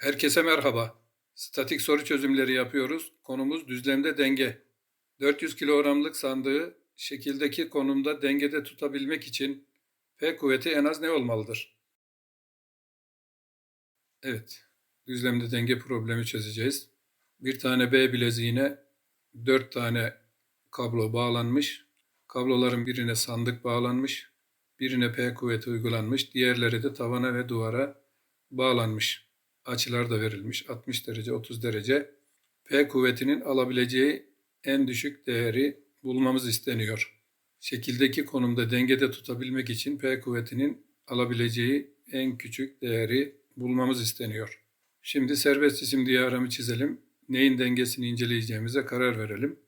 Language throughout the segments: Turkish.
Herkese merhaba. Statik soru çözümleri yapıyoruz. Konumuz düzlemde denge. 400 kilogramlık sandığı şekildeki konumda dengede tutabilmek için P kuvveti en az ne olmalıdır? Evet, düzlemde denge problemi çözeceğiz. Bir tane B bileziğine 4 tane kablo bağlanmış. Kabloların birine sandık bağlanmış, birine P kuvveti uygulanmış, diğerleri de tavana ve duvara bağlanmış. Açılar da verilmiş 60 derece 30 derece. P kuvvetinin alabileceği en düşük değeri bulmamız isteniyor. Şekildeki konumda dengede tutabilmek için P kuvvetinin alabileceği en küçük değeri bulmamız isteniyor. Şimdi serbest cisim diyagramı çizelim. Neyin dengesini inceleyeceğimize karar verelim.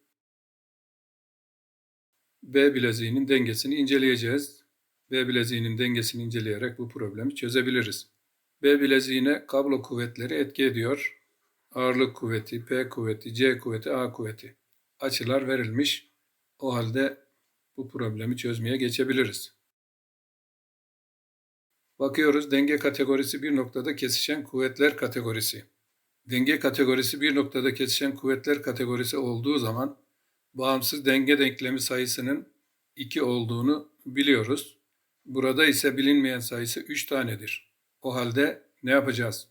B bileziğinin dengesini inceleyeceğiz. B bileziğinin dengesini inceleyerek bu problemi çözebiliriz. B bileziğine kablo kuvvetleri etki ediyor. Ağırlık kuvveti, P kuvveti, C kuvveti, A kuvveti. Açılar verilmiş. O halde bu problemi çözmeye geçebiliriz. Bakıyoruz denge kategorisi bir noktada kesişen kuvvetler kategorisi. Denge kategorisi bir noktada kesişen kuvvetler kategorisi olduğu zaman bağımsız denge denklemi sayısının 2 olduğunu biliyoruz. Burada ise bilinmeyen sayısı 3 tanedir. O halde ne yapacağız?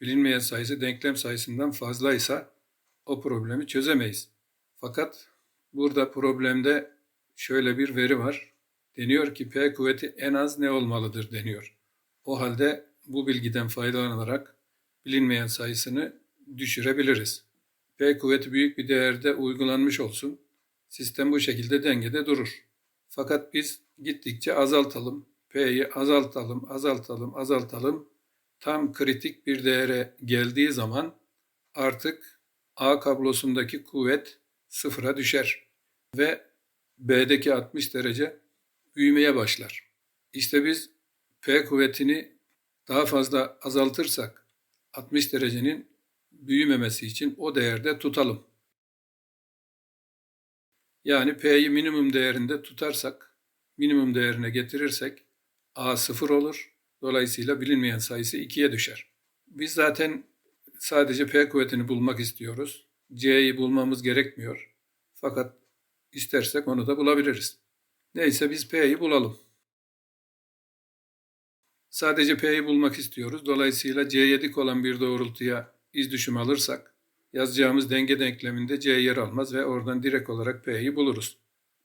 Bilinmeyen sayısı denklem sayısından fazlaysa o problemi çözemeyiz. Fakat burada problemde şöyle bir veri var. Deniyor ki P kuvveti en az ne olmalıdır deniyor. O halde bu bilgiden faydalanarak bilinmeyen sayısını düşürebiliriz. P kuvveti büyük bir değerde uygulanmış olsun. Sistem bu şekilde dengede durur. Fakat biz gittikçe azaltalım. P'yi azaltalım, azaltalım, azaltalım. Tam kritik bir değere geldiği zaman artık A kablosundaki kuvvet sıfıra düşer ve B'deki 60 derece büyümeye başlar. İşte biz P kuvvetini daha fazla azaltırsak 60 derecenin büyümemesi için o değerde tutalım. Yani P'yi minimum değerinde tutarsak, minimum değerine getirirsek A sıfır olur. Dolayısıyla bilinmeyen sayısı 2'ye düşer. Biz zaten sadece P kuvvetini bulmak istiyoruz. C'yi bulmamız gerekmiyor. Fakat istersek onu da bulabiliriz. Neyse biz P'yi bulalım. Sadece P'yi bulmak istiyoruz. Dolayısıyla C'ye dik olan bir doğrultuya iz düşüm alırsak yazacağımız denge denkleminde C yer almaz ve oradan direkt olarak P'yi buluruz.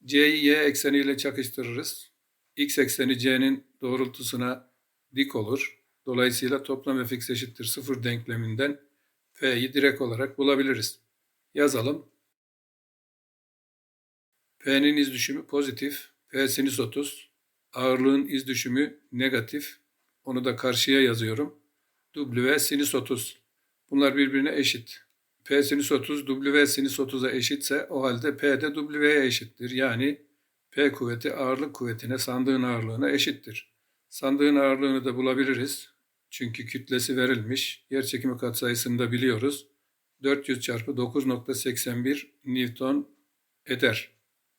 C'yi Y ekseniyle çakıştırırız. X ekseni C'nin doğrultusuna dik olur. Dolayısıyla toplam fx eşittir 0 denkleminden P'yi direkt olarak bulabiliriz. Yazalım. P'nin iz düşümü pozitif. P sinüs 30. Ağırlığın iz düşümü negatif. Onu da karşıya yazıyorum. W sinüs 30. Bunlar birbirine eşit. P sinüs 30 W sinüs 30'a eşitse o halde P de W'ye eşittir. Yani P kuvveti ağırlık kuvvetine sandığın ağırlığına eşittir. Sandığın ağırlığını da bulabiliriz. Çünkü kütlesi verilmiş. Yer çekimi katsayısını da biliyoruz. 400 çarpı 9.81 Newton eder.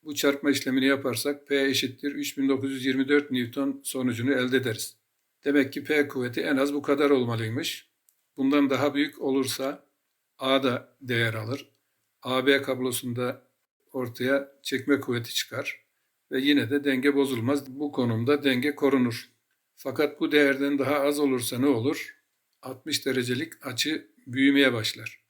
Bu çarpma işlemini yaparsak P eşittir 3924 Newton sonucunu elde ederiz. Demek ki P kuvveti en az bu kadar olmalıymış. Bundan daha büyük olursa A da değer alır. AB kablosunda ortaya çekme kuvveti çıkar ve yine de denge bozulmaz. Bu konumda denge korunur. Fakat bu değerden daha az olursa ne olur? 60 derecelik açı büyümeye başlar.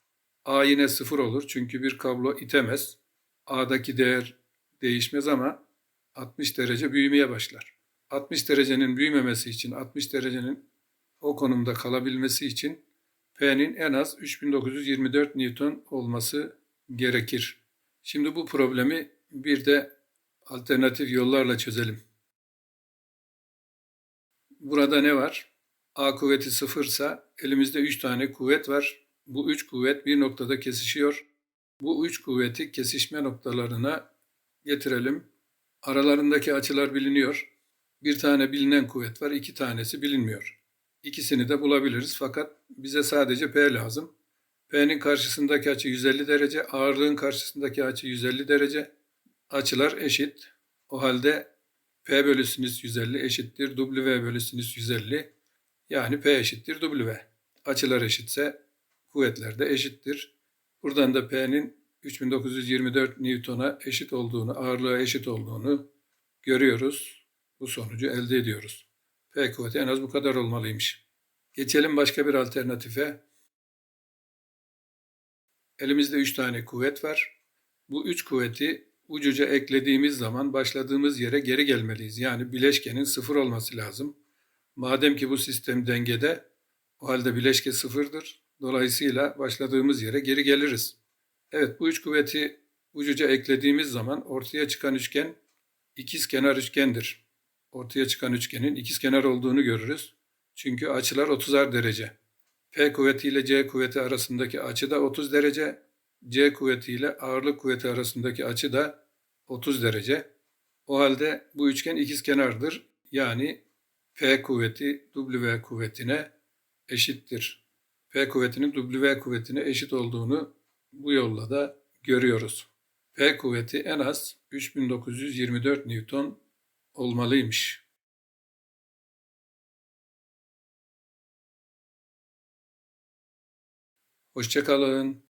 A yine sıfır olur çünkü bir kablo itemez. A'daki değer değişmez ama 60 derece büyümeye başlar. 60 derecenin büyümemesi için, 60 derecenin o konumda kalabilmesi için P'nin en az 3924 Newton olması gerekir. Şimdi bu problemi bir de alternatif yollarla çözelim. Burada ne var? A kuvveti sıfırsa elimizde 3 tane kuvvet var. Bu 3 kuvvet bir noktada kesişiyor. Bu 3 kuvveti kesişme noktalarına getirelim. Aralarındaki açılar biliniyor. Bir tane bilinen kuvvet var, iki tanesi bilinmiyor. İkisini de bulabiliriz fakat bize sadece P lazım. P'nin karşısındaki açı 150 derece, ağırlığın karşısındaki açı 150 derece. Açılar eşit. O halde P bölü sinüs 150 eşittir W bölü sinüs 150. Yani P eşittir W. Açılar eşitse kuvvetler de eşittir. Buradan da P'nin 3924 Newton'a eşit olduğunu, ağırlığa eşit olduğunu görüyoruz. Bu sonucu elde ediyoruz. P kuvveti en az bu kadar olmalıymış. Geçelim başka bir alternatife. Elimizde 3 tane kuvvet var. Bu 3 kuvveti ucuca eklediğimiz zaman başladığımız yere geri gelmeliyiz. Yani bileşkenin sıfır olması lazım. Madem ki bu sistem dengede, o halde bileşke sıfırdır. Dolayısıyla başladığımız yere geri geliriz. Evet bu üç kuvveti ucuca eklediğimiz zaman ortaya çıkan üçgen ikizkenar üçgendir. Ortaya çıkan üçgenin ikizkenar olduğunu görürüz. Çünkü açılar 30'ar derece. P kuvveti ile C kuvveti arasındaki açı da 30 derece. C kuvveti ile ağırlık kuvveti arasındaki açı da 30 derece. O halde bu üçgen ikizkenardır. Yani P kuvveti W kuvvetine eşittir. P kuvvetinin W kuvvetine eşit olduğunu bu yolla da görüyoruz. P kuvveti en az 3924 Newton olmalıymış. Hoşçakalın.